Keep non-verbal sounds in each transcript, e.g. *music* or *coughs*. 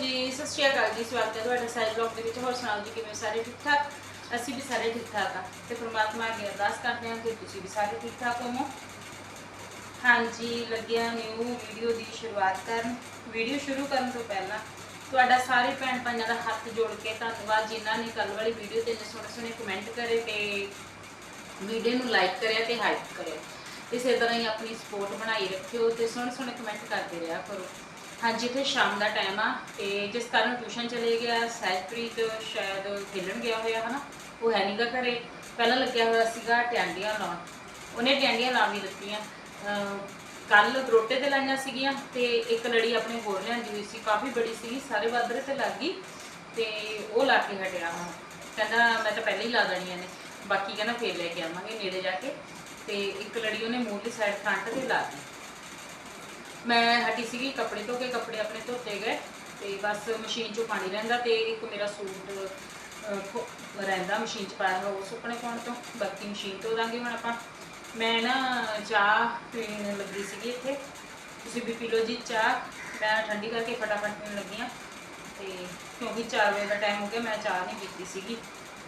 ਜੀ, ਸਤਿ ਸ਼੍ਰੀ ਅਕਾਲ ਜੀ, ਸਵਾਗਤ ਹੈ ਤੁਹਾਡਾ ਸਾਈਡ ਬਲੌਗ ਦੇ ਵਿੱਚ। ਹੋਰ ਸੁਣਾਓ ਜੀ, ਕਿਵੇਂ ਸਾਰੇ ਠੀਕ ਠਾਕ? ਅਸੀਂ ਵੀ ਸਾਰੇ ਠੀਕ ਠਾਕ ਆ ਤੇ ਪ੍ਰਮਾਤਮਾ ਅੱਗੇ ਅਰਦਾਸ ਕਰਦੇ ਹਾਂ ਕਿ ਤੁਸੀਂ ਵੀ ਸਾਰੇ ਠੀਕ ਠਾਕ ਹੋਵੋ। ਹਾਂਜੀ, ਲੱਗਿਆ ਨਿਊ ਵੀਡੀਓ ਦੀ ਸ਼ੁਰੂਆਤ ਕਰਨ। ਵੀਡੀਓ ਸ਼ੁਰੂ ਕਰਨ ਤੋਂ ਪਹਿਲਾਂ ਤੁਹਾਡਾ ਸਾਰੇ ਭੈਣ ਭਾਈਆਂ ਦਾ ਹੱਥ ਜੋੜ ਕੇ ਧੰਨਵਾਦ। ਜਿਨ੍ਹਾਂ ਨੇ ਕੱਲ ਵਾਲੀ ਵੀਡੀਓ ਤੇ ਸੋਹਣੇ ਸੋਹਣੇ ਕਮੈਂਟ ਕਰੇ ਤੇ ਵੀਡੀਓ ਨੂੰ ਲਾਈਕ ਕਰਿਆ ਤੇ ਹਾਈਪ ਕਰਿਆ। ਇਸੇ ਤਰ੍ਹਾਂ ਹੀ ਆਪਣੀ ਸਪੋਰਟ ਬਣਾਈ ਰੱਖਿਓ ਤੇ ਸੋਹਣੇ ਸੋਹਣੇ ਕਮੈਂਟ ਕਰਦੇ ਰਿਹਾ ਕਰੋ। ਹਾਂਜੀ ਤੇ ਸ਼ਾਮ ਦਾ ਟਾਈਮ ਆ ਤੇ ਜਿਸ ਕਾਰਨ ਟਿਊਸ਼ਨ ਚਲੇ ਗਿਆ, ਸਹਿਜਪ੍ਰੀਤ ਸ਼ਾਇਦ ਖੇਡਣ ਗਿਆ ਹੋਇਆ, ਹਨਾ? ਉਹ ਹੈ ਨਹੀਂਗਾ ਘਰੇ। ਪਹਿਲਾਂ ਲੱਗਿਆ ਹੋਇਆ ਸੀਗਾ ਟੈਂਡੀਆਂ ਲਾਉਣ। ਉਹਨੇ ਟੈਂਡੀਆਂ ਲਾ ਨਹੀਂ ਦਿੱਤੀਆਂ। ਕੱਲ ਰੋਟੇ ਤੇ ਲਾਈਆਂ ਸੀਗੀਆਂ ਤੇ ਇੱਕ ਲੜੀ ਆਪਣੇ ਹੋਰ ਲਿਆਂਦੀ ਹੋਈ ਸੀ, ਕਾਫੀ ਬੜੀ ਸੀਗੀ, ਸਾਰੇ ਬਾਦਰੇ ਤੇ ਲੱਗ ਗਈ ਤੇ ਉਹ ਲਾ ਕੇ ਹਟਿਆ ਹੁਣ। ਕਹਿੰਦਾ, ਮੈਂ ਤਾਂ ਪਹਿਲਾਂ ਹੀ ਲਾ ਦੇਣੀਆਂ ਨੇ ਬਾਕੀ ਕਹਿੰਦਾ ਫੇਰ ਲੈ ਕੇ ਆਵਾਂਗੇ ਨੇੜੇ ਜਾ ਕੇ। ਤੇ ਇੱਕ ਲੜੀ ਉਹਨੇ ਮੂਹਰਲੀ ਸਾਈਡ ਫਰੰਟ ਤੇ ਲਾ ਦਿੱਤੀ। ਮੈਂ ਹਟੀ ਸੀਗੀ ਕੱਪੜੇ ਧੋ ਕੇ, ਕੱਪੜੇ ਆਪਣੇ ਧੋਤੇ ਗਏ ਤੇ ਬਸ ਮਸ਼ੀਨ 'ਚੋਂ ਪਾਣੀ ਰਹਿੰਦਾ ਤੇ ਇੱਕ ਮੇਰਾ ਸੂਟ ਰਹਿੰਦਾ ਮਸ਼ੀਨ 'ਚ ਪਾਇਆ ਹੋਇਆ ਉਹ ਸੁੱਕਣੇ ਪਾਉਣ ਤੋਂ, ਬਾਕੀ ਮਸ਼ੀਨ ਧੋ ਦਾਂਗੇ ਹੁਣ ਆਪਾਂ। ਮੈਂ ਨਾ ਚਾਹ ਪੀਣ ਲੱਗੀ ਸੀਗੀ ਇੱਥੇ, ਤੁਸੀਂ ਵੀ ਪੀ ਲਓ ਜੀ ਚਾਹ, ਮੈਂ ਠੰਡੀ ਕਰਕੇ ਫਟਾਫਟ ਪੀਣ ਲੱਗੀ ਹਾਂ ਤੇ ਕਿਉਂਕਿ 4 ਵਜੇ ਦਾ ਟਾਈਮ ਹੋ ਗਿਆ, ਮੈਂ ਚਾਹ ਨਹੀਂ ਪੀਤੀ ਸੀਗੀ।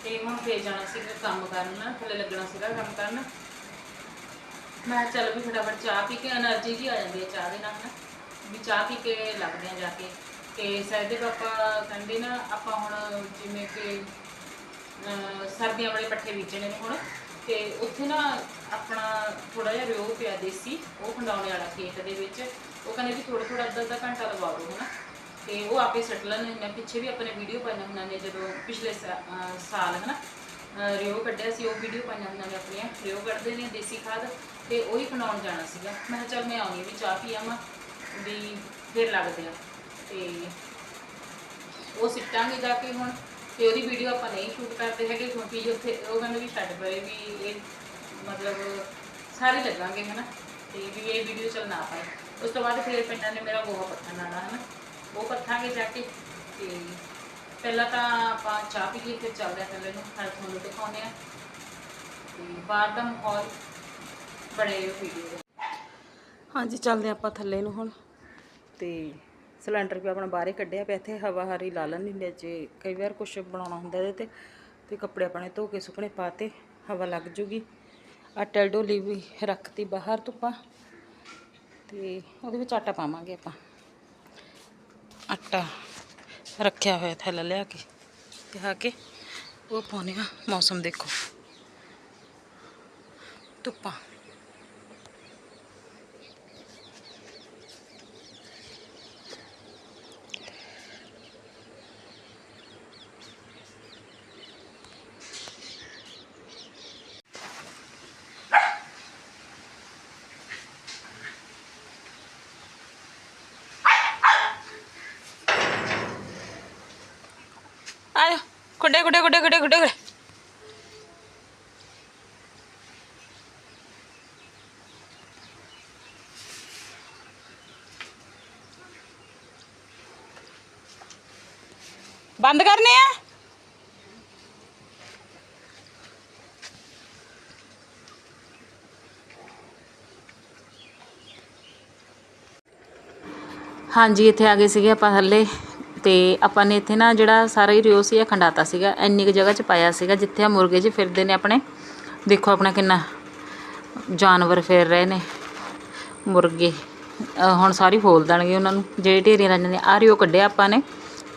ਤੇ ਹੁਣ ਫੇਰ ਜਾਣਾ ਸੀਗਾ ਕੰਮ ਕਰਨ, ਥੱਲੇ ਲੱਗਣਾ ਸੀਗਾ ਕੰਮ ਕਰਨ। ਮੈਂ ਕਿਹਾ ਚੱਲ ਵੀ ਫਟਾਫਟ ਚਾਹ ਪੀ ਕੇ એનર્ਜੀ ਜੀ ਆ ਜਾਂਦੀ ਹੈ ਚਾਹ ਦੇ ਨਾਲ ਨਾ। ਵੀ ਚਾਹ ਪੀ ਕੇ ਲੱਗਦੇ ਆ ਜਾ ਕੇ। ਤੇ ਸਹਿਦੇ ਪਾਪਾ ਕਹਿੰਦੇ ਨਾ, ਆਪਾਂ ਹੁਣ ਜਿਵੇਂ ਕਿ ਸਰਦੀਆਂ ਵਾਲੇ ਪੱਠੇ ਬੀਜਣੇ ਨੇ ਹੁਣ। ਤੇ ਉੱਥੇ ਨਾ ਆਪਣਾ ਥੋੜਾ ਜਿਹਾ ਰਿਓ ਪਿਆ ਦੇਸੀ, ਉਹ ਖੰਡਾਉਣੇ ਵਾਲਾ ਖੇਤ ਦੇ ਵਿੱਚ। ਉਹ ਕਹਿੰਦੇ ਵੀ ਥੋੜਾ ਥੋੜਾ ਅੱਧਾ ਅੱਧਾ ਘੰਟਾ ਲਵਾ ਦਿਓ ਹਨਾ। ਤੇ ਉਹ ਆਪੇ ਸੱਟ ਲੈਣ। ਮੈਂ ਪਿੱਛੇ ਵੀ ਆਪਣੇ ਵੀਡੀਓ ਪਾਈਆਂ ਹੁੰਨਾਂ ਨੇ ਜਦੋਂ ਪਿਛਲੇ ਸਾ- ਸਾਲ ਹਨਾ। ਅਹ ਰਿਓ ਕੱਢਿਆ ਸੀ, ਉਹ ਵੀਡੀਓ ਪਾਈਆਂ ਹੁੰਨਾਂ ਨੇ ਆਪਣੀਆਂ। ਰਿਓ ਕੱਢਦੇ ਨੇ ਦੇਸੀ ਖਾਦ। ਤੇ ਉਹੀ ਬਣਾਉਣ ਜਾਣਾ ਸੀਗਾ। ਮੈਂ ਕਿਹਾ ਚੱਲ ਮੈਂ ਆਉਣੀ ਵੀ ਚਾਹ ਪੀ ਆਵਾਂ, ਵੀ ਫਿਰ ਲੱਗਦੇ ਆ। ਤੇ ਉਹ ਸਿੱਟਾਂਗੇ ਜਾ ਕੇ ਹੁਣ, ਤੇ ਉਹਦੀ ਵੀਡੀਓ ਆਪਾਂ ਨਹੀਂ ਸ਼ੂਟ ਕਰਦੇ ਹੈਗੇ ਕਿਉਂਕਿ ਜੀ ਉੱਥੇ ਉਹ ਕਹਿੰਦੇ ਵੀ ਛੱਡ ਪਰੇ ਵੀ ਇਹ ਮਤਲਬ ਸਾਰੇ ਲੱਗਾਂਗੇ, ਹਨਾ। ਤੇ ਵੀ ਇਹ ਵੀਡੀਓ ਚੱਲ ਨਾ ਪਾਏ। ਉਸ ਤੋਂ ਬਾਅਦ ਫਿਰ ਪਿੰਡਾਂ ਨੇ ਮੇਰਾ ਗੋਹਾ ਪੱਥਣ ਆਣਾ ਹਨਾ। ਉਹ ਪੱਥਾਂਗੇ ਜਾ ਕੇ। ਤੇ ਪਹਿਲਾਂ ਤਾਂ ਆਪਾਂ ਚਾਹ ਪੀ ਲਈ, ਫਿਰ ਚੱਲਦੇ ਆ ਥੱਲੇ ਨੂੰ ਨਾਲ ਤੁਹਾਨੂੰ ਦਿਖਾਉਂਦੇ ਆ। ਤੇ ਬਾਹਰ ਦਾ ਮਾਹੌਲ ਵੀਡੀਓ ਦੇ ਹਾਂਜੀ ਚੱਲਦੇ ਆਪਾਂ ਥੱਲੇ ਨੂੰ ਹੁਣ। ਤੇ ਸਿਲੰਡਰ ਵੀ ਆਪਣਾ ਬਾਹਰੇ ਕੱਢਿਆ ਪਿਆ ਇੱਥੇ ਹਵਾ ਹਰੀ ਲਾ ਲੈਂਦੀ ਹੁੰਦੀ ਜੇ ਕਈ ਵਾਰ ਕੁਝ ਬਣਾਉਣਾ ਹੁੰਦਾ ਇਹਦੇ ਤੇ ਤੇ ਕੱਪੜੇ ਆਪਣੇ ਧੋ ਕੇ ਸੁੱਕਣੇ ਪਾਤੇ ਹਵਾ ਲੱਗ ਜੂਗੀ। ਆਟਾ ਡੋਲੀ ਵੀ ਰੱਖਤੀ ਬਾਹਰ ਧੁੱਪਾ ਤੇ ਉਹਦੇ ਵਿੱਚ ਆਟਾ ਪਾਵਾਂਗੇ ਆਪਾਂ। ਆਟਾ ਰੱਖਿਆ ਹੋਇਆ ਥੈਲਾ ਲਿਆ ਕੇ ਤੇ ਆ ਕੇ ਉਹ ਪਾਉਣੇ ਆ ਮੌਸਮ ਦੇਖੋ। ਧੁੱਪਾ। ਕੁੱਡੇ ਕੁੱਡੇ ਕੁੱਡੇ ਕੁੱਡੇ ਕੁੱਡੇ ਕੁੱਡੇ ਬੰਦ ਕਰਨੇ ਆ ਹਾਂਜੀ ਇੱਥੇ ਆ ਗਏ ਸੀਗੇ ਆਪਾਂ ਥੱਲੇ ਅਤੇ ਆਪਾਂ ਨੇ ਇੱਥੇ ਨਾ ਜਿਹੜਾ ਸਾਰਾ ਹੀ ਰਿਓ ਸੀ, ਇਹ ਖੰਡਾਤਾ ਸੀਗਾ। ਇੰਨੀ ਕੁ ਜਗ੍ਹਾ 'ਚ ਪਾਇਆ ਸੀਗਾ, ਜਿੱਥੇ ਆ ਮੁਰਗੇ 'ਚ ਫਿਰਦੇ ਨੇ ਆਪਣੇ। ਦੇਖੋ ਆਪਣਾ ਕਿੰਨਾ ਜਾਨਵਰ ਫਿਰ ਰਹੇ ਨੇ, ਮੁਰਗੇ। ਹੁਣ ਸਾਰੀ ਫੋਲ ਦੇਣਗੇ ਉਹਨਾਂ ਨੂੰ। ਜਿਹੜੇ ਢੇਰੀਆਂ ਲਾਈਆਂ ਨੇ ਆ ਰਿਓ ਕੱਢਿਆ ਆਪਾਂ ਨੇ,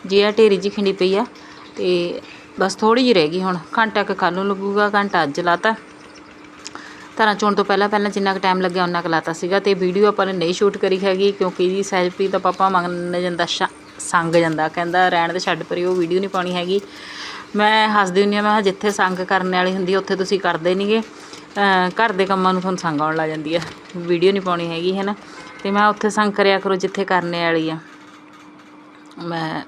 ਜੇ ਆ ਢੇਰੀ ਜੀ ਖਿੰਡੀ ਪਈ ਆ, ਤੇ ਬਸ ਥੋੜੀ ਜਿਹੀ ਰਹਿ ਗਈ ਹੁਣ। ਘੰਟਾ ਕੁ ਕੱਲ੍ਹ ਨੂੰ ਲੱਗੂਗਾ, ਘੰਟਾ ਅੱਜ ਲਾਤਾ। ਧਾਰਾਂ ਚੋਣ ਤੋਂ ਪਹਿਲਾਂ ਪਹਿਲਾਂ ਜਿੰਨਾ ਕੁ ਟਾਈਮ ਲੱਗਿਆ ਉਹਨਾਂ ਕੁ ਲਾਤਾ ਸੀਗਾ। ਤੇ ਵੀਡੀਓ ਆਪਾਂ ਨੇ ਨਹੀਂ ਸ਼ੂਟ ਕਰੀ ਹੈਗੀ, ਕਿਉਂਕਿ ਜੀ ਸਹਿਜਪ੍ਰੀਤ ਦਾ ਪਾਪਾ ਮੰਨ ਜਾਂਦਾ ਸ਼ਾ- ਸੰਗ ਜਾਂਦਾ, ਕਹਿੰਦਾ ਰਹਿਣ ਦੇ ਛੱਡ ਪਰੇ ਉਹ ਵੀਡੀਓ ਨਹੀਂ ਪਾਉਣੀ ਹੈਗੀ। ਮੈਂ ਹੱਸਦੀ ਹੁੰਦੀ ਹਾਂ, ਮੈਂ ਕਿਹਾ ਜਿੱਥੇ ਸੰਗ ਕਰਨ ਵਾਲੀ ਹੁੰਦੀ ਉੱਥੇ ਤੁਸੀਂ ਕਰਦੇ ਨਹੀਂਗੇ ਘਰ ਦੇ ਕੰਮਾਂ ਨੂੰ ਤੁਹਾਨੂੰ ਸੰਗ ਆਉਣ ਲੱਗ ਜਾਂਦੀ ਆ। ਵੀਡੀਓ ਨਹੀਂ ਪਾਉਣੀ ਹੈਗੀ ਹੈ ਨਾ ਤੇ ਮੈਂ ਉੱਥੇ ਸੰਗ ਕਰਿਆ ਕਰੋ, ਜਿੱਥੇ ਕਰਨੇ ਵਾਲੀ ਆ। ਮੈਂ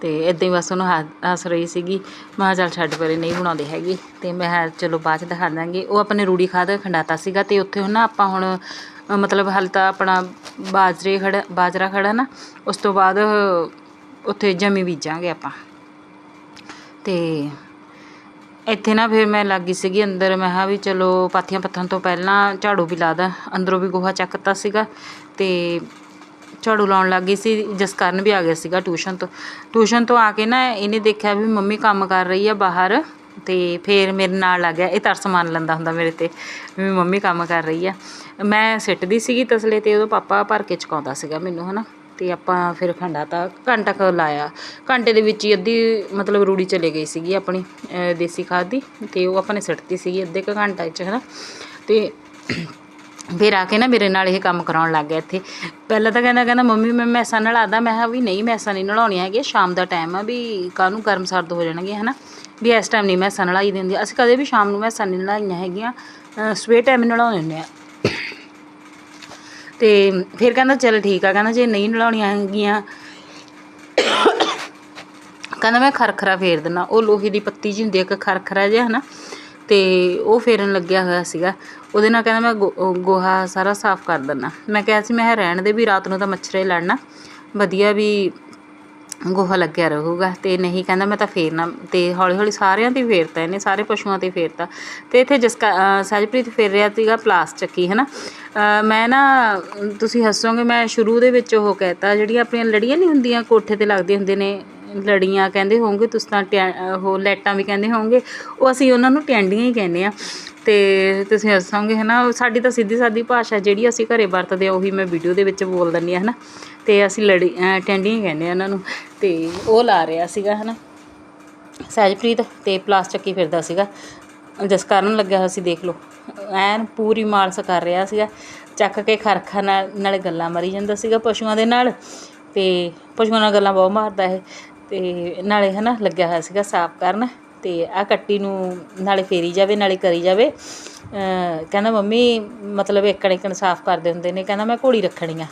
ਤੇ ਇਦਾਂ ਹੀ ਬਸ ਉਹਨੂੰ ਹੱਸ- ਰਹੀ ਸੀਗੀ। ਮੈਂ ਕਿਹਾ ਚੱਲ ਛੱਡ ਪਰੇ, ਨਹੀਂ ਬਣਾਉਂਦੇ ਹੈਗੇ। ਤੇ ਮੈਂ ਚਲੋ ਬਾਅਦ ਚ ਦਿਖਾ ਦਾਂਗੇ। ਉਹ ਆਪਣੇ ਰੂੜੀ ਖਾਦ ਖੰਡਾਤਾ ਸੀਗਾ ਤੇ ਉੱਥੇ ਹੁਣ ਨਾ ਆਪਾਂ ਹੁਣ ਮਤਲਬ ਹਾਲੇ ਤਾਂ ਆਪਣਾ ਬਾਜਰੇ ਖੜਾ, ਬਾਜਰਾ ਖੜਾ ਨਾ, ਉਸ ਤੋਂ ਬਾਅਦ ਉੱਥੇ ਜਮੀ ਬੀਜਾਂਗੇ ਆਪਾਂ। ਤੇ ਇੱਥੇ ਨਾ ਫਿਰ ਮੈਂ ਲੱਗੀ ਸੀਗੀ ਅੰਦਰ, ਮੈਂ ਕਿਹਾ ਵੀ ਚਲੋ ਪਾਥੀਆਂ ਪੱਥਣ ਤੋਂ ਪਹਿਲਾਂ ਝਾੜੂ ਵੀ ਲਾ ਦਾਂ। ਅੰਦਰੋਂ ਵੀ ਗੋਹਾ ਚੱਕਤਾ ਸੀਗਾ। ਤੇ ਝਾੜੂ ਲਾਉਣ ਲੱਗ ਗਈ ਸੀ, ਜਸਕਰਨ ਵੀ ਆ ਗਿਆ ਸੀਗਾ ਟਿਊਸ਼ਨ ਤੋਂ। ਟਿਊਸ਼ਨ ਤੋਂ ਆ ਕੇ ਨਾ ਇਹਨੇ ਦੇਖਿਆ ਵੀ ਮੰਮੀ ਕੰਮ ਕਰ ਰਹੀ ਆ ਬਾਹਰ ਤੇ ਫੇਰ ਮੇਰੇ ਨਾਲ ਲੱਗ ਗਿਆ, ਇਹ ਤਰਸ ਮੰਨ ਲੈਂਦਾ ਹੁੰਦਾ ਮੇਰੇ ਤੇ ਵੀ ਮੰਮੀ ਕੰਮ ਕਰ ਰਹੀ ਆ। ਮੈਂ ਸਿੱਟਦੀ ਸੀਗੀ ਤਸਲੇ ਤੇ ਉਦੋਂ ਪਾਪਾ ਭਰ ਕੇ ਚੁਕਾਉਂਦਾ ਸੀਗਾ ਮੈਨੂੰ, ਹਨਾ। ਤੇ ਆਪਾਂ ਫਿਰ ਖੰਡਾ ਤਾਂ ਘੰਟਾ ਕੁ ਲਾਇਆ। ਘੰਟੇ ਦੇ ਵਿੱਚ ਹੀ ਅੱਧੀ ਮਤਲਬ ਰੂੜੀ ਚਲੇ ਗਈ ਸੀਗੀ ਆਪਣੀ ਦੇਸੀ ਖਾਦ ਦੀ ਤੇ ਉਹ ਆਪਾਂ ਨੇ ਸਿੱਟਤੀ ਸੀਗੀ ਅੱਧੇ ਕੁ ਘੰਟਾ ਚ, ਹਨਾ। ਤੇ ਫਿਰ ਆ ਕੇ ਨਾ ਮੇਰੇ ਨਾਲ ਇਹ ਕੰਮ ਕਰਾਉਣ ਲੱਗ ਗਿਆ ਇੱਥੇ। ਪਹਿਲਾਂ ਤਾਂ ਕਹਿੰਦਾ ਕਹਿੰਦਾ, ਮੰਮੀ, ਮੈਂ ਮੈਸਾਂ ਨਲਾਦਾ ਮੈਂ ਕਿਹਾ, ਵੀ ਨਹੀਂ, ਮੈਸਾਂ ਨਹੀਂ ਨਲਾਉਣੀਆਂ ਹੈਗੀਆਂ। ਸ਼ਾਮ ਦਾ ਟਾਈਮ ਆ ਵੀ ਕਾਹਨੂੰ ਗਰਮ ਸਰਦ ਹੋ ਜਾਣਗੇ, ਹਨਾ? ਵੀ ਇਸ ਟਾਈਮ ਨਹੀਂ ਮੈਸਾਂ ਨਲਾਈ ਦਿੰਦੀ। ਅਸੀਂ ਕਦੇ ਵੀ ਸ਼ਾਮ ਨੂੰ ਮੈਸਾਂ ਨਹੀਂ ਨਲਾਈਆਂ ਹੈਗੀਆਂ। ਸਵੇਰ ਟਾਈਮ ਨਲਾਉਂਦੇ ਹੁੰਦੇ ਆ। ਤੇ ਫਿਰ ਕਹਿੰਦਾ, ਚਲ ਠੀਕ ਆ। ਕਹਿੰਦਾ, ਜੇ ਨਹੀਂ ਨਲਾਉਣੀਆਂ ਹੈਗੀਆਂ *coughs* ਕਹਿੰਦਾ, ਮੈਂ ਖਰਖਰਾ ਫੇਰ ਦਿੰਦਾ ਉਹ ਲੋਹੇ ਦੀ ਪੱਤੀ ਜਿਹੀ ਹੁੰਦੀ ਆ, ਇੱਕ ਖਰਖਰਾ ਜਿਹਾ, ਹਨਾ? ਤੇ ਉਹ ਫੇਰਨ ਲੱਗਿਆ ਹੋਇਆ ਸੀਗਾ। ਉਹਦੇ ਨਾਲ ਕਹਿੰਦਾ ਮੈਂ ਗੋ- ਗੋਹਾ ਸਾਰਾ ਸਾਫ਼ ਕਰ ਦਿੰਦਾ। ਮੈਂ ਕਿਹਾ ਸੀ, ਮੈਂ ਕਿਹਾ ਰਹਿਣ ਦੇ ਵੀ ਰਾਤ ਨੂੰ ਤਾਂ ਮੱਛਰੇ ਲੜਨਾ। ਵਧੀਆ ਵੀ ਗੋਹਾ ਲੱਗਿਆ ਰਹੂਗਾ। ਤੇ ਨਹੀਂ ਕਹਿੰਦਾ ਮੈਂ ਤਾਂ ਫੇਰਨਾ ਤੇ ਹੌਲੀ ਹੌਲੀ ਸਾਰਿਆਂ ਤੇ ਫੇਰਤਾ ਇਹਨੇ, ਸਾਰੇ ਪਸ਼ੂਆਂ ਤੇ ਫੇਰਤਾ। ਤੇ ਇੱਥੇ ਜਿਸ ਸਹਿਜਪ੍ਰੀਤ ਫੇਰ ਰਿਹਾ ਸੀਗਾ ਪਲਾਸ ਚੱਕੀ, ਹਨਾ? ਅਹ ਮੈਂ ਨਾ ਤੁਸੀਂ ਹੱਸੋਗੇ, ਮੈਂ ਸ਼ੁਰੂ ਦੇ ਵਿੱਚ ਉਹ ਕਹਿਤਾ, ਜਿਹੜੀਆਂ ਆਪਣੀਆਂ ਲੜੀਆਂ ਨਹੀਂ ਹੁੰਦੀਆਂ, ਕੋਠੇ ਤੇ ਲੱਗਦੇ ਹੁੰਦੇ ਨੇ, ਲੜੀਆਂ ਕਹਿੰਦੇ ਹੋਵੋਗੇ ਤੁਸੀਂ ਤਾਂ ਟਿਆ- ਉਹ ਲਾਈਟਾਂ ਵੀ ਕਹਿੰਦੇ ਹੋਵੋਗੇ ਉਹ ਅਸੀਂ ਉਹਨਾਂ ਨੂੰ ਟੈਂਡੀਆਂ ਹੀ ਕਹਿੰਦੇ ਆ ਅਤੇ ਤੁਸੀਂ ਹੱਸੋਗੇ ਹੈ ਨਾ ਸਾਡੀ ਤਾਂ ਸਿੱਧੀ ਸਾਦੀ ਭਾਸ਼ਾ ਜਿਹੜੀ ਅਸੀਂ ਘਰ ਵਰਤਦੇ ਹਾਂ ਉਹੀ ਮੈਂ ਵੀਡੀਓ ਦੇ ਵਿੱਚ ਬੋਲ ਦਿੰਦੀ ਹਾਂ ਹੈ ਨਾ ਅਤੇ ਅਸੀਂ ਲੜੀ, ਅਹ ਟੈਂਡੀਆਂ ਹੀ ਕਹਿੰਦੇ ਹਾਂ ਉਹਨਾਂ ਨੂੰ ਅਤੇ ਉਹ ਲਾ ਰਿਹਾ ਸੀਗਾ ਹੈ ਨਾ ਸਹਿਜਪ੍ਰੀਤ ਅਤੇ ਪਲਾਸ ਚੱਕੀ ਫਿਰਦਾ ਸੀਗਾ। ਜਿਸ ਕਾਰਨ ਲੱਗਿਆ ਹੋਇਆ ਸੀ, ਦੇਖ ਲਓ। ਐਨ ਪੂਰੀ ਮਾਲਸ ਕਰ ਰਿਹਾ ਸੀਗਾ। ਚੱਕ ਕੇ ਖਰਖਾ ਨਾਲ, ਨਾਲੇ ਗੱਲਾਂ ਮਾਰੀ ਜਾਂਦਾ ਸੀਗਾ ਪਸ਼ੂਆਂ ਦੇ ਨਾਲ ਅਤੇ ਪਸ਼ੂਆਂ ਨਾਲ ਗੱਲਾਂ ਬਹੁਤ ਮਾਰਦਾ ਇਹ ਅਤੇ ਨਾਲੇ ਹੈ ਨਾ ਲੱਗਿਆ ਹੋਇਆ ਸੀਗਾ ਸਾਫ਼ ਕਰਨ। ਤੇ ਆ ਕੱਟੀ ਨੂੰ ਨਾਲੇ ਫੇਰੀ ਜਾਵੇ, ਨਾਲੇ ਕਰੀ ਜਾਵੇ। ਕਹਿੰਦਾ, ਮੰਮੀ, ਮਤਲਬ ਏਕਣ ਏਕਣ ਸਾਫ਼ ਕਰਦੇ ਹੁੰਦੇ ਨੇ। ਕਹਿੰਦਾ, ਮੈਂ ਘੋੜੀ ਰੱਖਣੀ ਆ।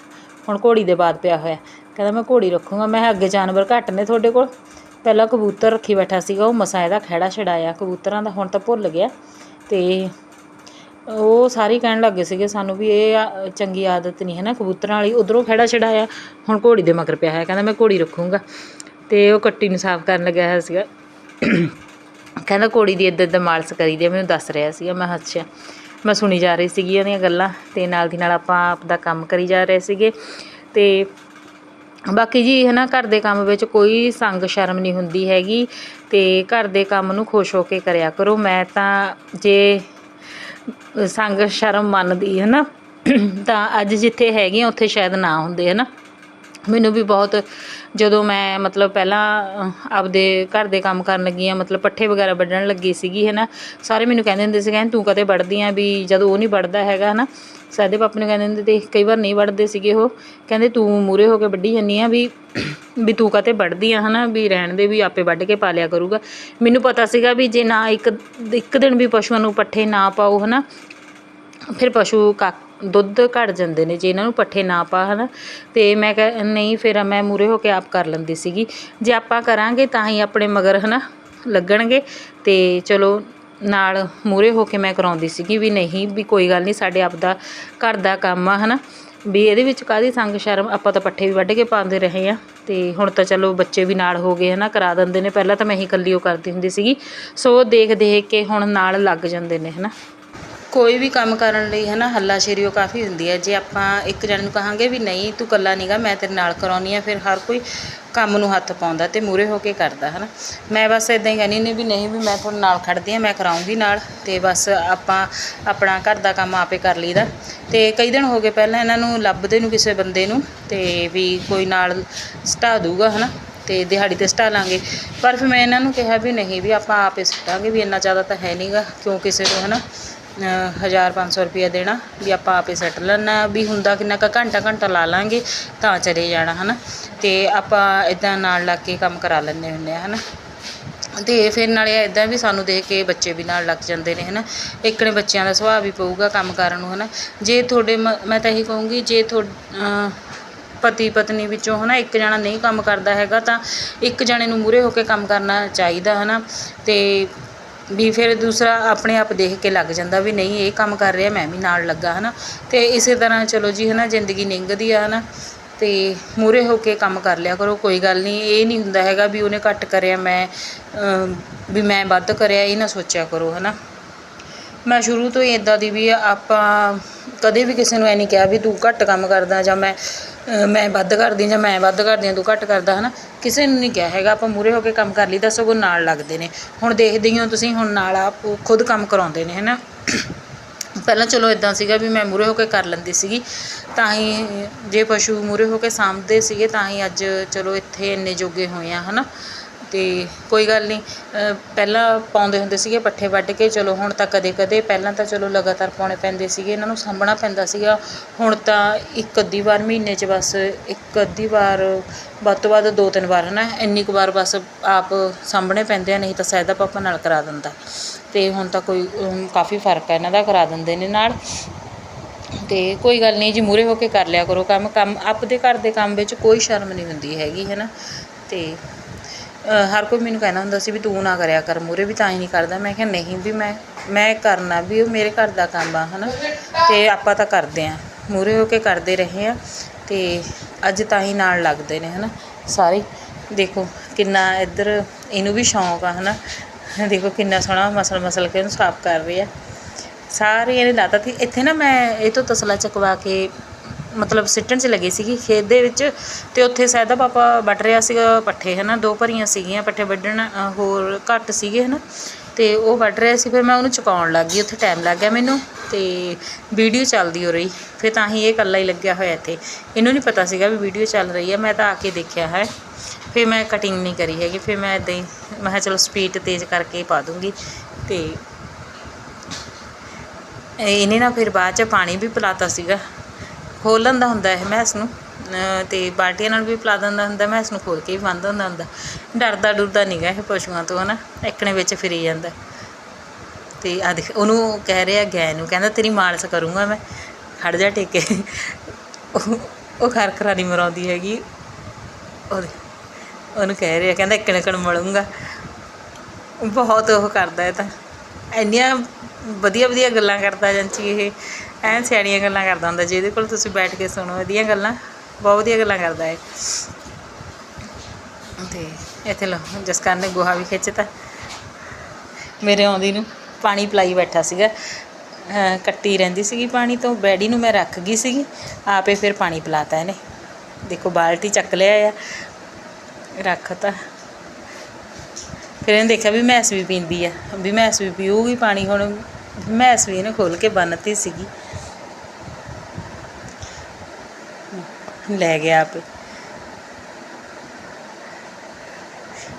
ਹੁਣ ਘੋੜੀ ਦੇ ਬਾਅਦ ਪਿਆ ਹੋਇਆ। ਕਹਿੰਦਾ, ਮੈਂ ਘੋੜੀ ਰੱਖੂੰਗਾ। ਮੈਂ ਕਿਹਾ, ਅੱਗੇ ਜਾਨਵਰ ਘੱਟ ਨੇ ਤੁਹਾਡੇ ਕੋਲ? ਪਹਿਲਾਂ ਕਬੂਤਰ ਰੱਖੀ ਬੈਠਾ ਸੀਗਾ, ਉਹ ਮਸਾਂ ਇਹਦਾ ਖਹਿੜਾ ਛਡਾਇਆ ਕਬੂਤਰਾਂ ਦਾ, ਹੁਣ ਤਾਂ ਭੁੱਲ ਗਿਆ। ਤੇ ਉਹ ਸਾਰੇ ਕਹਿਣ ਲੱਗੇ ਸੀਗੇ ਸਾਨੂੰ ਵੀ ਇਹ ਆ- ਚੰਗੀ ਆਦਤ ਨਹੀਂ ਹੈ ਨਾ ਕਬੂਤਰਾਂ ਵਾਲੀ। ਉਧਰੋਂ ਖਹਿੜਾ ਛਡਾਇਆ ਹੁਣ ਘੋੜੀ ਦੇ ਮਗਰ ਪਿਆ ਹੈ ਕਹਿੰਦਾ, ਮੈਂ ਘੋੜੀ ਰੱਖੂੰਗਾ। ਤੇ ਉਹ ਕੱਟੀ ਨੂੰ ਸਾਫ਼ ਕਰਨ ਲੱਗਿਆ ਹੋਇਆ ਸੀਗਾ। ਕਹਿੰਦਾ ਘੋੜੀ ਦੀ ਇੱਦਾਂ ਇੱਦਾਂ ਮਾਲਸ਼ ਕਰੀਦੀ ਆ ਮੈਨੂੰ ਦੱਸ ਰਿਹਾ ਸੀਗਾ, ਮੈਂ ਅੱਛਾ ਮੈਂ ਸੁਣੀ ਜਾ ਰਹੀ ਸੀਗੀ ਉਹਦੀਆਂ ਗੱਲਾਂ ਤੇ ਨਾਲ ਦੀ ਨਾਲ ਆਪਾਂ ਆਪਦਾ ਕੰਮ ਕਰੀ ਜਾ ਰਹੇ ਸੀਗੇ। ਤੇ ਬਾਕੀ ਜੀ ਹੈ ਨਾ ਘਰ ਦੇ ਕੰਮ ਵਿੱਚ ਕੋਈ ਸੰਗ ਸ਼ਰਮ ਨਹੀਂ ਹੁੰਦੀ ਹੈਗੀ ਤੇ ਘਰ ਦੇ ਕੰਮ ਨੂੰ ਖੁਸ਼ ਹੋ ਕੇ ਕਰਿਆ ਕਰੋ। ਮੈਂ ਤਾਂ ਜੇ ਸੰਗ ਸ਼ਰਮ ਮੰਨਦੀ ਹੈ ਨਾ ਤਾਂ ਅੱਜ ਜਿੱਥੇ ਹੈਗੇ ਹਾਂ ਉੱਥੇ ਸ਼ਾਇਦ ਨਾ ਹੁੰਦੇ ਹੈ ਨਾ ਮੈਨੂੰ ਵੀ ਬਹੁਤ ਜਦੋਂ ਮੈਂ ਮਤਲਬ ਪਹਿਲਾਂ ਆਪਦੇ ਘਰ ਦੇ ਕੰਮ ਕਰਨ ਲੱਗੀ ਆ ਮਤਲਬ ਪੱਠੇ ਵਗੈਰਾ ਵੱਢਣ ਲੱਗੀ ਸੀਗੀ ਹੈ ਨਾ ਸਾਰੇ ਮੈਨੂੰ ਕਹਿੰਦੇ ਹੁੰਦੇ ਸੀ ਕਹਿੰਦੇ ਤੂੰ ਕਦੇ ਵੱਢਦੀ ਆ ਵੀ ਜਦੋਂ ਉਹ ਨਹੀਂ ਵੱਢਦਾ ਹੈਗਾ ਹੈ ਨਾ ਸਾਡੇ ਪਾਪਾ ਨੂੰ ਕਹਿੰਦੇ ਹੁੰਦੇ ਤੇ ਕਈ ਵਾਰ ਨਹੀਂ ਵੱਢਦੇ ਸੀਗੇ ਉਹ। ਕਹਿੰਦੇ, ਤੂੰ ਮੂਰੇ ਹੋ ਕੇ ਵੱਢੀ ਜਾਂਦੀ ਆ ਵੀ ਵੀ ਤੂੰ ਕਾਤੇ ਵੱਢਦੀ ਆ, ਹਨਾ? ਵੀ ਰਹਿਣ ਦੇ, ਵੀ ਆਪੇ ਵੱਢ ਕੇ ਪਾ ਲਿਆ ਕਰੂਗਾ। ਮੈਨੂੰ ਪਤਾ ਸੀਗਾ ਵੀ ਜੇ ਨਾ ਇੱਕ ਇੱਕ ਦਿਨ ਵੀ ਪਸ਼ੂਆਂ ਨੂੰ ਪੱਠੇ ਨਾ ਪਾਓ, ਹਨਾ ਫਿਰ ਪਸ਼ੂ ਕਾ ਦੁੱਧ ਘਟ ਜਾਂਦੇ ਨੇ, ਜੇ ਇਹਨਾਂ ਨੂੰ ਪੱਠੇ ਨਾ ਪਾ, ਹਨਾ। ਤੇ ਮੈਂ ਕਹਿ, ਨਹੀਂ, ਫਿਰ ਮੈਂ ਮੂਰੇ ਹੋ ਕੇ ਆਪ ਕਰ ਲੈਂਦੀ ਸੀਗੀ। ਜੇ ਆਪਾਂ ਕਰਾਂਗੇ ਤਾਂ ਹੀ ਆਪਣੇ ਮਗਰ, ਹਨਾ, ਲੱਗਣਗੇ। ਤੇ ਚਲੋ, ਨਾਲ ਮੂਰੇ ਹੋ ਕੇ ਮੈਂ ਕਰਾਉਂਦੀ ਸੀਗੀ ਵੀ ਨਹੀਂ, ਵੀ ਕੋਈ ਗੱਲ ਨਹੀਂ, ਸਾਡੇ ਆਪ ਦਾ ਘਰ ਦਾ ਕੰਮ ਆ, ਹਨਾ। ਵੀ ਇਹਦੇ ਵਿੱਚ ਕਾਦੀ ਸੰਗ ਸ਼ਰਮ, ਆਪਾਂ ਤਾਂ ਪੱਠੇ ਵੀ ਵੱਢ ਕੇ ਪਾਉਂਦੇ ਰਹੇ ਆ। ਤੇ ਹੁਣ ਤਾਂ ਚਲੋ, ਬੱਚੇ ਵੀ ਨਾਲ ਹੋ ਗਏ, ਹਨਾ, ਕਰਾ ਦਿੰਦੇ ਨੇ। ਪਹਿਲਾਂ ਤਾਂ ਮੈਂ ਹੀ ਇਕੱਲੀ ਉਹ ਕਰਦੀ ਹੁੰਦੀ ਸੀਗੀ। ਸੋ ਦੇਖ ਦੇਖ ਕੇ ਹੁਣ ਨਾਲ ਲੱਗ ਜਾਂਦੇ ਨੇ, ਹਨਾ। ਕੋਈ ਵੀ ਕੰਮ ਕਰਨ ਲਈ ਹੈ ਨਾ ਹੱਲਾਸ਼ੇਰੀ ਉਹ ਕਾਫੀ ਹੁੰਦੀ ਹੈ। ਜੇ ਆਪਾਂ ਇੱਕ ਜਣ ਨੂੰ ਕਹਾਂਗੇ ਵੀ ਨਹੀਂ, ਤੂੰ ਇਕੱਲਾ ਨਹੀਂਗਾ ਮੈਂ ਤੇਰੇ ਨਾਲ ਕਰਾਉਣੀ ਆ ਫਿਰ ਹਰ ਕੋਈ ਕੰਮ ਨੂੰ ਹੱਥ ਪਾਉਂਦਾ ਤੇ ਮੂਰੇ ਹੋ ਕੇ ਕਰਦਾ ਹੈ ਨਾ ਮੈਂ ਬਸ ਇਦਾਂ ਹੀ ਕਹਿੰਦੀ ਨੇ ਵੀ ਨਹੀਂ ਵੀ ਮੈਂ ਤੁਹਾਨੂੰ ਨਾਲ ਖੜਦੀ ਆ ਮੈਂ ਕਰਾਉਂਗੀ ਨਾਲ ਤੇ ਬਸ ਆਪਾਂ ਆਪਣਾ ਘਰ ਦਾ ਕੰਮ ਆਪੇ ਕਰ ਲਈਦਾ। ਤੇ ਕਈ ਦਿਨ ਹੋ ਗਏ ਪਹਿਲਾਂ ਇਹਨਾਂ ਨੂੰ ਲੱਭਦੇ ਨੂੰ ਕਿਸੇ ਬੰਦੇ ਨੂੰ ਤੇ ਵੀ ਕੋਈ ਨਾਲ ਸਟਾ ਦੂਗਾ ਹੈ ਨਾ ਤੇ ਦਿਹਾੜੀ ਤੇ ਸਟਾ ਲਾਂਗੇ। ਪਰ ਫਿਰ ਮੈਂ ਇਹਨਾਂ ਨੂੰ ਕਿਹਾ ਵੀ ਨਹੀਂ ਵੀ ਆਪਾਂ ਆਪੇ ਸਟਾਂਗੇ ਵੀ ਇੰਨਾ ਜ਼ਿਆਦਾ ਤਾਂ ਹੈ ਨਹੀਂਗਾ ਕਿਉਂ ਕਿਸੇ ਨੂੰ ਹੈ ਨਾ ਹਜ਼ਾਰ ਪੰਜ ਸੌ ਰੁਪਇਆ ਦੇਣਾ ਵੀ ਆਪਾਂ ਆਪੇ ਸੈੱਟ ਲੈਣਾ ਵੀ ਹੁੰਦਾ ਕਿੰਨਾ ਕੁ ਘੰਟਾ ਘੰਟਾ ਲਾ ਲਾਂਗੇ, ਤਾਂ ਚਲੇ ਜਾਣਾ, ਹਨਾ? ਤੇ ਆਪਾਂ ਇਦਾਂ ਨਾਲ ਲੱਗ ਕੇ ਕੰਮ ਕਰਾ ਲੈਂਦੇ ਹੁੰਦੇ ਆ, ਹਨਾ? ਤੇ ਫਿਰ ਨਾਲੇ ਇਦਾਂ ਵੀ ਸਾਨੂੰ ਦੇਖ ਕੇ ਬੱਚੇ ਵੀ ਨਾਲ ਲੱਗ ਜਾਂਦੇ ਨੇ, ਹਨਾ? ਇੱਕਣੇ ਬੱਚਿਆਂ ਦਾ ਸੁਭਾਅ ਵੀ ਪਊਗਾ ਕੰਮ ਕਰਨ ਨੂੰ, ਹਨਾ? ਜੇ ਤੁਹਾਡੇ ਮ- ਮੈਂ ਤਾਂ ਇਹੀ ਕਹੂੰਗੀ, ਜੇ ਤੁਹਾ ਪਤੀ ਪਤਨੀ ਵਿੱਚੋਂ, ਹਨਾ, ਇੱਕ ਜਣਾ ਨਹੀਂ ਕੰਮ ਕਰਦਾ ਹੈਗਾ, ਤਾਂ ਇੱਕ ਜਣੇ ਨੂੰ ਮੂਰੇ ਹੋ ਕੇ ਕੰਮ ਕਰਨਾ ਚਾਹੀਦਾ, ਹਨਾ? ਤੇ ਵੀ ਫਿਰ ਦੂਸਰਾ ਆਪਣੇ ਆਪ ਦੇਖ ਕੇ ਲੱਗ ਜਾਂਦਾ ਵੀ ਨਹੀਂ, ਇਹ ਕੰਮ ਕਰ ਰਿਹਾ, ਮੈਂ ਵੀ ਨਾਲ ਲੱਗਾ ਹੈ ਨਾ ਅਤੇ ਇਸੇ ਤਰ੍ਹਾਂ ਚਲੋ ਜੀ ਹੈ ਨਾ ਜ਼ਿੰਦਗੀ ਲੰਘਦੀ ਆ ਹੈ ਨਾ ਅਤੇ ਮੂਹਰੇ ਹੋ ਕੇ ਕੰਮ ਕਰ ਲਿਆ ਕਰੋ, ਕੋਈ ਗੱਲ ਨਹੀਂ, ਇਹ ਨਹੀਂ ਹੁੰਦਾ ਹੈਗਾ ਵੀ ਉਹਨੇ ਘੱਟ ਕਰਿਆ, ਮੈਂ ਵੀ ਮੈਂ ਵੱਧ ਕਰਿਆ, ਇਹ ਨਾ ਸੋਚਿਆ ਕਰੋ ਹੈ ਨਾ ਮੈਂ ਸ਼ੁਰੂ ਤੋਂ ਹੀ ਇਦਾਂ ਦੀ ਵੀ ਆਪਾਂ ਕਦੇ ਵੀ ਕਿਸੇ ਨੂੰ ਐ ਨਹੀਂ ਕਿਹਾ ਵੀ ਤੂੰ ਘੱਟ ਕੰਮ ਕਰਦਾ ਜਾਂ ਮੈਂ ਮੈਂ ਵੱਧ ਕਰਦੀ ਹਾਂ ਜਾਂ ਮੈਂ ਵੱਧ ਕਰਦੀ ਹਾਂ, ਤੂੰ ਘੱਟ ਕਰਦਾ ਹੈ ਨਾ ਕਿਸੇ ਨੂੰ ਨਹੀਂ ਕਿਹਾ ਹੈਗਾ, ਆਪਾਂ ਮੂਹਰੇ ਹੋ ਕੇ ਕੰਮ ਕਰ ਲਈਦਾ ਸਗੋਂ ਨਾਲ ਲੱਗਦੇ ਨੇ। ਹੁਣ ਦੇਖਦੇ ਹੀ ਹੋ ਤੁਸੀਂ, ਹੁਣ ਨਾਲ ਆਪ ਖੁਦ ਕੰਮ ਕਰਾਉਂਦੇ ਨੇ ਹੈ ਨਾ ਪਹਿਲਾਂ ਚਲੋ ਇਦਾਂ ਸੀਗਾ ਵੀ ਮੈਂ ਮੂਰੇ ਹੋ ਕੇ ਕਰ ਲੈਂਦੀ ਸੀਗੀ, ਤਾਂ ਹੀ ਜੇ ਪਸ਼ੂ ਮੂਰੇ ਹੋ ਕੇ ਸਾਂਭਦੇ ਸੀਗੇ, ਤਾਂ ਹੀ ਅੱਜ ਚਲੋ ਇੱਥੇ ਇੰਨੇ ਜੋਗੇ ਹੋਏ ਆ, ਹਨਾ? ਤੇ ਕੋਈ ਗੱਲ ਨਹੀਂ ਪਹਿਲਾਂ ਪਾਉਂਦੇ ਹੁੰਦੇ ਸੀਗੇ ਪੱਠੇ ਵੱਢ ਕੇ, ਚਲੋ ਹੁਣ ਤਾਂ ਕਦੇ ਕਦੇ, ਪਹਿਲਾਂ ਤਾਂ ਚਲੋ ਲਗਾਤਾਰ ਪਾਉਣੇ ਪੈਂਦੇ ਸੀਗੇ, ਇਹਨਾਂ ਨੂੰ ਸਾਂਭਣਾ ਪੈਂਦਾ ਸੀਗਾ। ਹੁਣ ਤਾਂ ਇੱਕ ਅੱਧੀ ਵਾਰ ਮਹੀਨੇ 'ਚ ਬਸ, ਇੱਕ ਅੱਧੀ ਵਾਰ, ਵੱਧ ਤੋਂ ਵੱਧ ਦੋ ਤਿੰਨ ਵਾਰ ਹੈ ਨਾ ਇੰਨੀ ਕੁ ਵਾਰ ਬਸ ਆਪ ਸਾਂਭਣੇ ਪੈਂਦੇ ਆ, ਨਹੀਂ ਤਾਂ ਸਹਿਦਾ ਪਾਪਾ ਨਾਲ ਕਰਾ ਦਿੰਦਾ। ਅਤੇ ਹੁਣ ਤਾਂ ਕੋਈ ਕਾਫੀ ਫ਼ਰਕ ਹੈ ਇਹਨਾਂ ਦਾ, ਕਰਾ ਦਿੰਦੇ ਨੇ ਨਾਲ। ਅਤੇ ਕੋਈ ਗੱਲ ਨਹੀਂ, ਜੀ ਮੂਹਰੇ ਹੋ ਕੇ ਕਰ ਲਿਆ ਕਰੋ ਕੰਮ। ਕੰਮ, ਆਪਦੇ ਘਰ ਦੇ ਕੰਮ ਵਿੱਚ ਕੋਈ ਸ਼ਰਮ ਨਹੀਂ ਹੁੰਦੀ ਹੈਗੀ ਹੈ ਨਾ ਅਤੇ ਹਰ ਕੋਈ ਮੈਨੂੰ ਕਹਿਣਾ ਹੁੰਦਾ ਸੀ ਵੀ ਤੂੰ ਨਾ ਕਰਿਆ ਕਰ ਮੂਰੇ ਵੀ ਤਾਂ ਹੀ ਨਹੀਂ ਕਰਦਾ। ਮੈਂ ਕਿਹਾ ਨਹੀਂ ਵੀ ਮੈਂ ਮੈਂ ਕਰਨਾ ਵੀ ਉਹ ਮੇਰੇ ਘਰ ਦਾ ਕੰਮ ਆ ਹੈ ਨਾ ਤੇ ਆਪਾਂ ਤਾਂ ਕਰਦੇ ਆ ਮੂਰੇ ਹੋ ਕੇ ਕਰਦੇ ਰਹੇ ਆ ਤੇ ਅੱਜ ਤਾਂ ਹੀ ਨਾਲ ਲੱਗਦੇ ਨੇ ਹੈ ਨਾ ਸਾਰੇ, ਦੇਖੋ ਕਿੰਨਾ ਇੱਧਰ ਇਹਨੂੰ ਵੀ ਸ਼ੌਂਕ ਆ ਹੈ ਨਾ ਦੇਖੋ ਕਿੰਨਾ ਸੋਹਣਾ ਮਸਲ ਮਸਲ ਕੇ ਉਹਨੂੰ ਸਾਫ਼ ਕਰ ਰਹੀ ਆ। ਸਾਰੇ ਇਹਨੇ ਲਾਤਾ ਸੀ ਇੱਥੇ ਨਾ ਮੈਂ ਇਹ ਤੋਂ ਤਸਲਾ ਚਕਵਾ ਕੇ ਮਤਲਬ ਸਿੱਟਣ 'ਚ ਲੱਗੀ ਸੀਗੀ ਖੇਤ ਦੇ ਵਿੱਚ ਤੇ ਉੱਥੇ ਸਹਿਦਾ ਪਾਪਾ ਵੱਢ ਰਿਹਾ ਸੀਗਾ ਪੱਠੇ ਹਨਾ ਦੋ ਭਰੀਆਂ ਸੀਗੀਆਂ ਪੱਠੇ ਵੱਢਣ ਅ, ਹੋਰ ਘੱਟ ਸੀਗੇ ਹਨਾ ਤੇ ਉਹ ਵੱਢ ਰਿਹਾ ਸੀ ਫਿਰ ਮੈਂ ਉਹਨੂੰ ਚੁਕਾਉਣ ਲੱਗ ਗਈ ਉੱਥੇ ਟਾਈਮ ਲੱਗ ਗਿਆ ਮੈਨੂੰ ਤੇ ਵੀਡੀਓ ਚੱਲਦੀ ਹੋ ਰਹੀ ਫਿਰ ਤਾਂ ਹੀ ਇਹ ਇਕੱਲਾ ਹੀ ਲੱਗਿਆ ਹੋਇਆ ਇੱਥੇ। ਇਹਨੂੰ ਨਹੀਂ ਪਤਾ ਸੀਗਾ ਵੀ ਵੀਡੀਓ ਚੱਲ ਰਹੀ ਹੈ ਮੈਂ ਤਾਂ ਆ ਕੇ ਦੇਖਿਆ ਹੈ। ਫਿਰ ਮੈਂ ਕਟਿੰਗ ਨਹੀਂ ਕਰੀ ਹੈਗੀ ਫਿਰ ਮੈਂ ਇੱਦਾਂ ਹੀ ਮੈਂ ਕਿਹਾ ਚਲੋ ਸਪੀਡ ਤੇਜ਼ ਕਰਕੇ ਪਾ ਦੂੰਗੀ ਤੇ ਇਹਨੇ ਨਾ ਫਿਰ ਬਾਅਦ ਚ ਪਾਣੀ ਵੀ ਪਿਲਾਤਾ ਸੀਗਾ। ਖੋਲ ਲੈਂਦਾ ਹੁੰਦਾ ਇਹ ਮੈਸ ਨੂੰ, ਅਹ ਤੇ ਬਾਲਟੀਆਂ ਨਾਲ ਵੀ ਪਿਲਾ ਦਿੰਦਾ ਹੁੰਦਾ ਮੈਂ ਇਸ ਨੂੰ ਖੋਲ ਕੇ ਵੀ ਬੰਦ ਹੁੰਦਾ ਹੁੰਦਾ। ਡਰਦਾ ਡੁਰਦਾ ਨਹੀਂਗਾ ਇਹ ਪਸ਼ੂਆਂ ਤੋਂ, ਹਨਾ? ਇੱਕਣੇ ਵਿੱਚ ਫਿਰੀ ਜਾਂਦਾ। ਤੇ ਆ ਦੇਖ, ਉਹਨੂੰ ਕਹਿ ਰਿਹਾ ਗੈ ਨੂੰ, ਕਹਿੰਦਾ ਤੇਰੀ ਮਾਲਸ਼ ਕਰੂੰਗਾ ਮੈਂ। ਖੜ ਜਾ ਟੇਕੇ। ਉਹ ਉਹ ਖਰਖਰਾ ਨਹੀਂ ਮਰਾਉਂਦੀ ਹੈਗੀ। ਉਹਦੇ ਉਹਨੂੰ ਕਹਿ ਰਿਹਾ, ਕਹਿੰਦਾ ਇੱਕਣ ਇੱਕਣ ਮਲੂੰਗਾ। ਬਹੁਤ ਉਹ ਕਰਦਾ ਹੈ ਤਾਂ। ਇੰਨੀਆਂ ਵਧੀਆ ਵਧੀਆ ਗੱਲਾਂ ਕਰਦਾ ਜਾਂਚੀ ਇਹ। ਐਂ ਸਿਆਣੀਆਂ ਗੱਲਾਂ ਕਰਦਾ ਹੁੰਦਾ, ਜਿਹਦੇ ਕੋਲ ਤੁਸੀਂ ਬੈਠ ਕੇ ਸੁਣੋ, ਇਹਦੀਆਂ ਗੱਲਾਂ, ਬਹੁਤ ਵਧੀਆ ਗੱਲਾਂ ਕਰਦਾ ਹੈ ਤੇ ਇੱਥੇ ਲੋ ਜਸਕਰਨ ਨੇ ਗੋਹਾ ਵੀ ਖਿੱਚਤਾ। ਮੇਰੇ ਆਉਂਦੀ ਨੂੰ ਪਾਣੀ ਪਲਾਈ ਬੈਠਾ ਸੀਗਾ। ਕੱਟੀ ਰਹਿੰਦੀ ਸੀਗੀ ਪਾਣੀ ਤੋਂ ਬੈਡੀ ਨੂੰ ਮੈਂ ਰੱਖ ਗਈ ਸੀਗੀ, ਆਪੇ ਫਿਰ ਪਾਣੀ ਪਿਲਾਤਾ ਇਹਨੇ। ਦੇਖੋ, ਬਾਲਟੀ ਚੱਕ ਲਿਆ ਆ, ਰੱਖਤਾ। ਫਿਰ ਇਹਨੇ ਦੇਖਿਆ ਵੀ ਮੈਸ ਵੀ ਪੀਂਦੀ ਆ, ਵੀ ਮੈਸ ਵੀ ਪੀਊਗੀ ਪਾਣੀ, ਹੁਣ ਮੈਂ ਵੀ ਨੂੰ ਖੋਲ ਕੇ ਬੰਨਤੀ ਸੀਗੀ। ਲੈ ਗਿਆ ਆਪੇ।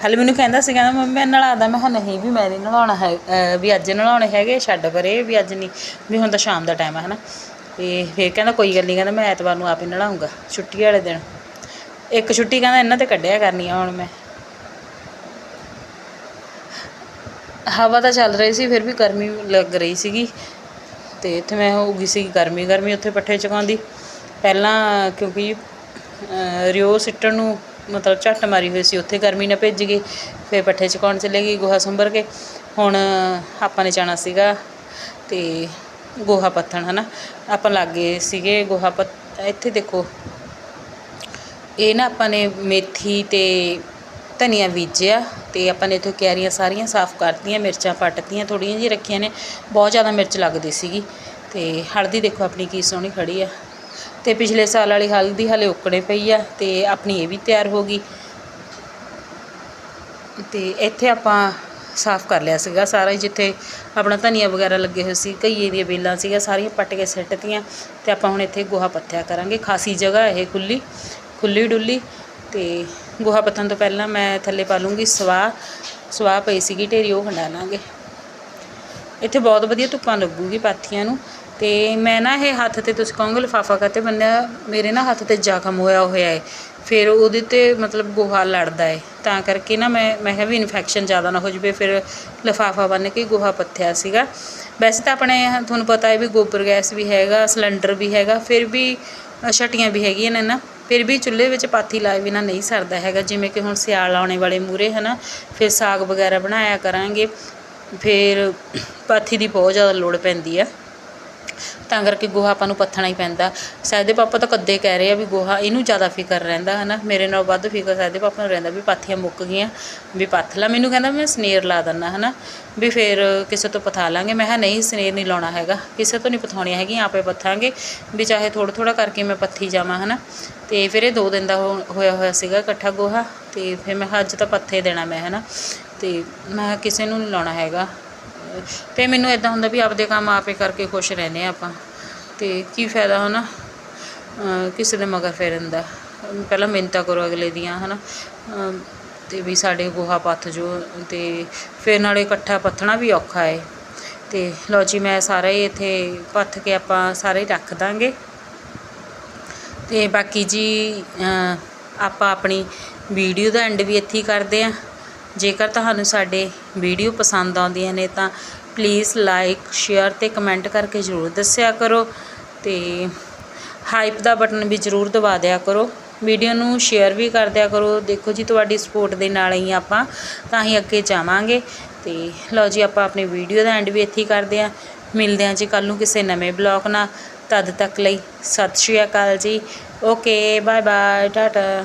ਹਲੇ ਮੈਨੂੰ ਕਹਿੰਦਾ ਸੀ ਕਹਿੰਦਾ ਮੰਮੀ ਮੈਂ ਨਲਾਦਾ ਮੈਂ ਕਿਹਾ ਨਹੀਂ ਵੀ ਮੈਂ ਨਹੀਂ ਨਲਾਉਣਾ ਹੈ ਵੀ ਅੱਜ ਨਲਾਉਣੇ ਹੈਗੇ, ਛੱਡ ਪਰੇ, ਵੀ ਅੱਜ ਨਹੀਂ ਵੀ ਹੁਣ ਤਾਂ ਸ਼ਾਮ ਦਾ ਟਾਈਮ ਹੈ ਹਨਾ। ਤੇ ਫਿਰ ਕਹਿੰਦਾ ਕੋਈ ਗੱਲ ਨਹੀਂ ਕਹਿੰਦਾ ਮੈਂ ਐਤਵਾਰ ਨੂੰ ਆਪੇ ਨਲਾਉਂਗਾ ਛੁੱਟੀ ਵਾਲੇ ਦਿਨ। ਇੱਕ ਛੁੱਟੀ ਕਹਿੰਦਾ ਇਹਨਾਂ ਤੇ ਕੱਢਿਆ ਕਰਨੀ ਆ ਹੁਣ ਮੈਂ। ਹਵਾ ਤਾਂ ਚੱਲ ਰਹੀ ਸੀ, ਫਿਰ ਵੀ ਗਰਮੀ ਲੱਗ ਰਹੀ ਸੀਗੀ। ਤੇ ਇੱਥੇ ਮੈਂ ਹੋ ਗਈ ਸੀ ਗਰਮੀ ਗਰਮੀ ਉੱਥੇ ਪੱਠੇ ਚਕਾਉਂਦੀ। ਪਹਿਲਾਂ ਕਿਉਂਕਿ ਰਿਓ ਸਿੱਟਣ ਨੂੰ ਮਤਲਬ ਝੱਟ ਮਾਰੀ ਹੋਈ ਸੀ, ਉੱਥੇ ਗਰਮੀ ਨਾਲ ਭਿੱਜ ਗਈ, ਫਿਰ ਪੱਠੇ ਚਕਾਉਣ ਚਲੇ ਗਈ, ਗੋਹਾ ਸੰਭਰ ਕੇ। ਹੁਣ ਆਪਾਂ ਨੇ ਜਾਣਾ ਸੀਗਾ ਤੇ ਗੋਹਾ ਪੱਥਣ, ਹਨਾ? ਆਪਾਂ ਲੱਗੇ ਸੀਗੇ ਗੋਹਾ ਪੱਤ ਇੱਥੇ ਦੇਖੋ। ਇਹ ਨਾ ਆਪਾਂ ਨੇ ਮੇਥੀ ਤੇ ਧਨੀਆ ਬੀਜਿਆ। ਤੇ ਆਪਾਂ ਨੇ ਇੱਥੇ ਕਿਆਰੀਆਂ ਸਾਰੀਆਂ ਸਾਫ਼ ਕਰਤੀਆਂ, ਮਿਰਚਾਂ ਪੱਟਤੀਆਂ, ਥੋੜ੍ਹੀਆਂ ਜਿਹੀਆਂ ਰੱਖੀਆਂ ਨੇ। ਬਹੁਤ ਜ਼ਿਆਦਾ ਮਿਰਚ ਲੱਗਦੀ ਸੀਗੀ। ਤੇ ਹਲਦੀ ਦੇਖੋ ਆਪਣੀ ਕੀ ਸੋਹਣੀ ਖੜੀ ਆ। ਤੇ ਪਿਛਲੇ ਸਾਲ ਵਾਲੀ ਹਲਦੀ ਹਲੇ ਉੱਕਣੇ ਪਈ ਆ ਤੇ ਆਪਣੀ ਇਹ ਵੀ ਤਿਆਰ ਹੋ ਗਈ। ਤੇ ਇੱਥੇ ਆਪਾਂ ਸਾਫ਼ ਕਰ ਲਿਆ ਸੀਗਾ ਸਾਰਾ ਜਿੱਥੇ ਆਪਣਾ ਧਨੀਆ ਵਗੈਰਾ ਲੱਗੇ ਹੋਏ ਸੀ ਘਈਏ ਦੀਆਂ ਬੇਲਾਂ ਸੀਗਾ ਸਾਰੀਆਂ ਪੱਟ ਕੇ ਸਿੱਟਤੀਆਂ। ਤੇ ਆਪਾਂ ਹੁਣ ਇੱਥੇ ਗੋਹਾ ਪੱਥਿਆ ਕਰਾਂਗੇ। ਖਾਸੀ ਜਗ੍ਹਾ ਇਹ ਖੁੱਲੀ ਖੁੱਲੀ ਡੁੱਲੀ। ਤੇ ਗੋਹਾ ਪੱਥਣ ਤੋਂ ਪਹਿਲਾਂ ਮੈਂ ਥੱਲੇ ਪਾ ਲੂੰਗੀ ਸਵਾਹ। ਸਵਾਹ ਪਈ ਸੀਗੀ ਢੇਰੀ ਉਹ ਹੰਡਾ ਲਾਂਗੇ। ਇੱਥੇ ਬਹੁਤ ਵਧੀਆ ਧੁੱਪਾਂ ਲੱਗੂਗੀ ਪਾਥੀਆਂ ਨੂੰ। ਤੇ ਮੈਂ ਨਾ ਇਹ ਹੱਥ ਤੇ ਤੁਸੀਂ ਕਹੋਗੇ ਲਿਫਾਫਾ ਕਰਤੇ ਬੰਦਾ ਮੇਰੇ ਨਾ ਹੱਥ ਤੇ ਜ਼ਖਮ ਹੋਇਆ ਹੋਇਆ ਹੈ ਫਿਰ ਉਹਦੇ ਤੇ ਮਤਲਬ ਗੋਹਾ ਲੜਦਾ ਹੈ ਤਾਂ ਕਰਕੇ ਨਾ ਮੈਂ ਮੈਂ ਕਿਹਾ ਵੀ ਇਨਫੈਕਸ਼ਨ ਜ਼ਿਆਦਾ ਨਾ ਹੋ ਜਵੇ ਫਿਰ ਲਿਫਾਫਾ ਬੰਨ ਕੇ ਗੋਹਾ ਪੱਥਿਆ ਸੀਗਾ। ਵੈਸੇ ਤਾਂ ਆਪਣੇ ਤੁਹਾਨੂੰ ਪਤਾ ਹੈ ਵੀ ਗੋਬਰ ਗੈਸ ਵੀ ਹੈਗਾ ਸਿਲੰਡਰ ਵੀ ਹੈਗਾ ਫਿਰ ਵੀ ਅ, ਛਟੀਆਂ ਵੀ ਹੈਗੀਆਂ ਨੇ ਨਾ। ਫਿਰ ਵੀ ਚੁੱਲ੍ਹੇ ਵਿੱਚ ਪਾਥੀ ਲਾਏ ਬਿਨਾਂ ਨਹੀਂ ਸਰਦਾ ਹੈਗਾ। ਜਿਵੇਂ ਕਿ ਹੁਣ ਸਿਆਲ ਆਉਣੇ ਵਾਲੇ ਮੂਹਰੇ ਹੈ ਨਾ ਫਿਰ ਸਾਗ ਵਗੈਰਾ ਬਣਾਇਆ ਕਰਾਂਗੇ, ਫਿਰ ਪਾਥੀ ਦੀ ਬਹੁਤ ਜ਼ਿਆਦਾ ਲੋੜ ਪੈਂਦੀ ਆ। ਤਾਂ ਕਰਕੇ ਗੋਹਾ ਆਪਾਂ ਨੂੰ ਪੱਥਣਾ ਹੀ ਪੈਂਦਾ। ਸਾਹਿਬ ਦੇ ਪਾਪਾ ਤਾਂ ਕੱਦੇ ਕਹਿ ਰਹੇ ਆ ਵੀ ਗੋਹਾ ਇਹਨੂੰ ਜ਼ਿਆਦਾ ਫਿਕਰ ਰਹਿੰਦਾ ਹੈ ਨਾ ਮੇਰੇ ਨਾਲ ਵੱਧ ਫਿਕਰ ਸਾਹਿਬ ਦੇ ਪਾਪਾ ਨੂੰ ਰਹਿੰਦਾ ਵੀ ਪਾਥੀਆਂ ਮੁੱਕ ਗਈਆਂ, ਵੀ ਪੱਥ ਲਾ। ਮੈਨੂੰ ਕਹਿੰਦਾ ਮੈਂ ਸਨੇਰ ਲਾ ਦਿੰਦਾ ਹੈ ਨਾ ਵੀ ਫਿਰ ਕਿਸੇ ਤੋਂ ਪਥਾ ਲਾਂਗੇ। ਮੈਂ ਕਿਹਾ, ਨਹੀਂ, ਸਨੇਰ ਨਹੀਂ ਲਾਉਣਾ ਹੈਗਾ। ਕਿਸੇ ਤੋਂ ਨਹੀਂ ਪਥਾਉਣੀਆਂ ਹੈਗੀਆਂ, ਆਪੇ ਪੱਥਾਂਗੇ। ਵੀ ਚਾਹੇ ਥੋੜ੍ਹਾ ਥੋੜ੍ਹਾ ਕਰਕੇ ਮੈਂ ਪੱਥੀ ਜਾਵਾਂ ਹੈ ਨਾ ਤੇ ਫਿਰ ਇਹ ਦੋ ਦਿਨ ਦਾ ਹੋ- ਹੋਇਆ ਹੋਇਆ ਸੀਗਾ ਇਕੱਠਾ ਗੋਹਾ। ਤੇ ਫਿਰ ਮੈਂ ਕਿਹਾ, ਅੱਜ ਤਾਂ ਪੱਥੇ ਦੇਣਾ ਮੈਂ ਹੈ ਨਾ ਤੇ ਮੈਂ ਕਿਹਾ, ਕਿਸੇ ਨੂੰ ਨਹੀਂ ਲਾਉਣਾ ਹੈਗਾ। ਤੇ ਮੈਨੂੰ ਇਦਾਂ ਹੁੰਦਾ ਵੀ ਆਪਦੇ ਕੰਮ ਆਪੇ ਕਰਕੇ ਖੁਸ਼ ਰਹਿੰਦੇ ਆ ਆਪਾਂ। ਤੇ ਕੀ ਫਾਇਦਾ ਹਨਾ? ਕਿਸੇ ਦੇ ਮਗਰ ਫਿਰਨ ਦਾ। ਪਹਿਲਾਂ ਮਿੰਤਾ ਕਰੋ ਅਗਲੇ ਦੀਆਂ, ਹਨਾ? ਅਮ ਤੇ ਵੀ ਸਾਡੇ ਗੋਹਾ ਪੱਥ ਜੋ, ਤੇ ਫਿਰ ਨਾਲੇ ਇਕੱਠਾ ਪੱਥਣਾ ਵੀ ਔਖਾ ਏ। ਤੇ ਲਓ ਜੀ, ਮੈਂ ਸਾਰਾ ਹੀ ਇੱਥੇ ਪੱਥ ਕੇ ਆਪਾਂ ਸਾਰੇ ਹੀ ਰੱਖ ਦਾਂਗੇ। ਤੇ ਬਾਕੀ ਜੀ ਆਪਾਂ ਆਪਣੀ ਵੀਡੀਓ ਦਾ ਐਂਡ ਵੀ ਇੱਥੇ ਹੀ ਕਰਦੇ ਆ ਜੇਕਰ ਤੁਹਾਨੂੰ ਸਾਡੇ ਵੀਡੀਓ ਪਸੰਦ ਆਉਂਦੀਆਂ ਨੇ ਤਾਂ ਪਲੀਜ਼ ਲਾਈਕ ਸ਼ੇਅਰ ਤੇ ਕਮੈਂਟ ਕਰਕੇ ਜ਼ਰੂਰ ਦੱਸਿਆ ਕਰੋ ਤੇ ਹਾਈਪ ਦਾ ਬਟਨ ਵੀ ਜ਼ਰੂਰ ਦਬਾ ਦਿਆ ਕਰੋ। ਵੀਡੀਓ ਨੂੰ ਸ਼ੇਅਰ ਵੀ ਕਰ ਦਿਆ ਕਰੋ। ਦੇਖੋ ਜੀ ਤੁਹਾਡੀ ਸਪੋਰਟ ਦੇ ਨਾਲ ਹੀ ਆਪਾਂ ਤਾਂ ਹੀ ਅੱਗੇ ਜਾਵਾਂਗੇ। ਤੇ ਲਓ ਜੀ ਆਪਾਂ ਆਪਣੀ ਵੀਡੀਓ ਦਾ ਐਂਡ ਵੀ ਇੱਥੇ ਹੀ ਕਰਦੇ ਆ ਮਿਲਦੇ ਹਾਂ ਜੀ ਕੱਲ ਨੂੰ ਕਿਸੇ ਨਵੇਂ ਬਲੌਗ ਨਾਲ। ਤਦ ਤੱਕ ਲਈ ਸਤਿ ਸ਼੍ਰੀ ਅਕਾਲ ਜੀ। Okay bye bye tata.